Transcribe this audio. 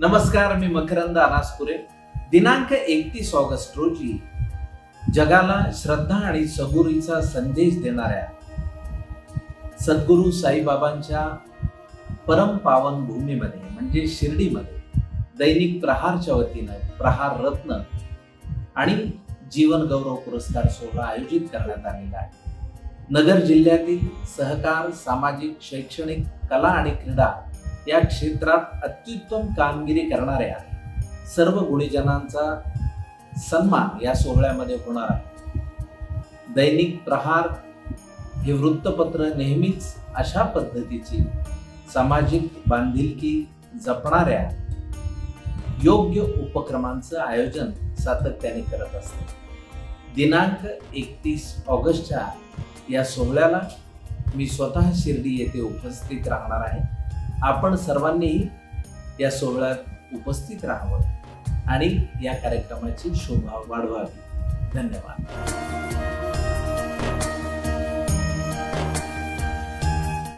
नमस्कार मी मकरंद अनासपुरे. दिनांक एकतीस ऑगस्ट रोजी जगाला श्रद्धा आणि सबुरीचा संदेश देणाऱ्या सद्गुरू साईबाबांच्या परम पावन भूमीमध्ये म्हणजे शिर्डीमध्ये दैनिक प्रहारच्या वतीनं प्रहार रत्न आणि जीवन गौरव पुरस्कार सोहळा आयोजित करण्यात आलेला आहे. नगर जिल्ह्यातील सहकार सामाजिक शैक्षणिक कला आणि क्रीडा या क्षेत्रात अत्युत्तम कामगिरी करणाऱ्या सर्व गुणीजनांचा सन्मान या सोहळ्यामध्ये होणार आहे. दैनिक प्रहार हे वृत्तपत्र नेहमीच अशा पद्धतीची सामाजिक बांधिलकी जपणाऱ्या योग्य उपक्रमांचं आयोजन सातत्याने करत असते. दिनांक एकतीस ऑगस्टच्या या सोहळ्याला मी स्वतः शिर्डी येथे उपस्थित राहणार आहे. आपण सर्वांनीही या सोहळ्यात उपस्थित राहावं आणि या कार्यक्रमाची शोभा वाढवावी. धन्यवाद.